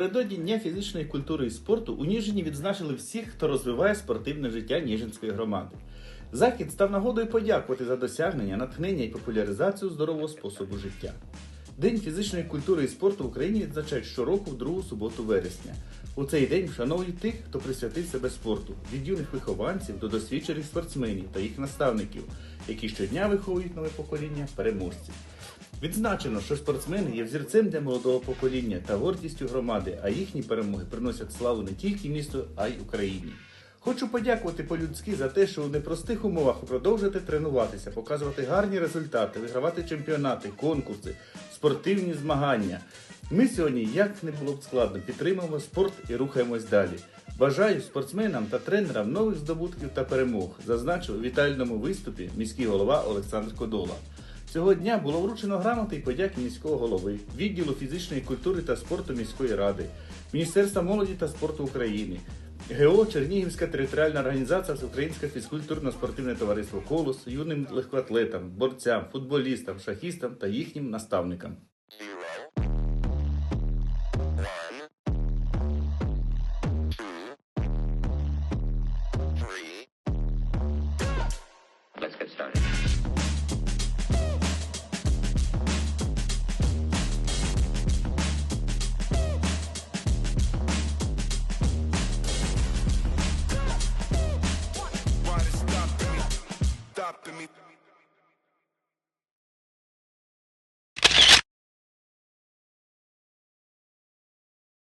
Напередодні Дня фізичної культури і спорту у Ніжині відзначили всіх, хто розвиває спортивне життя Ніжинської громади. Захід став нагодою подякувати за досягнення, натхнення і популяризацію здорового способу життя. День фізичної культури і спорту в Україні відзначають щороку в другу суботу вересня. У цей день вшановують тих, хто присвятив себе спорту, від юних вихованців до досвідчених спортсменів та їх наставників, які щодня виховують нове покоління переможців. Відзначено, що спортсмени є взірцем для молодого покоління та гордістю громади, а їхні перемоги приносять славу не тільки місту, а й Україні. Хочу подякувати по-людськи за те, що у непростих умовах ви продовжуєте тренуватися, показувати гарні результати, вигравати чемпіонати, конкурси, спортивні змагання. Ми сьогодні, як не було б складно, підтримуємо спорт і рухаємось далі. Бажаю спортсменам та тренерам нових здобутків та перемог, зазначив у вітальному виступі міський голова Олександр Кодола. Цього дня було вручено грамоти і подяки міського голови, відділу фізичної культури та спорту міської ради, Міністерства молоді та спорту України, ГО Чернігівська територіальна організація Всеукраїнське фізкультурно-спортивне товариство Колос, юним легкоатлетам, борцям, футболістам, шахістам та їхнім наставникам. Stopping me.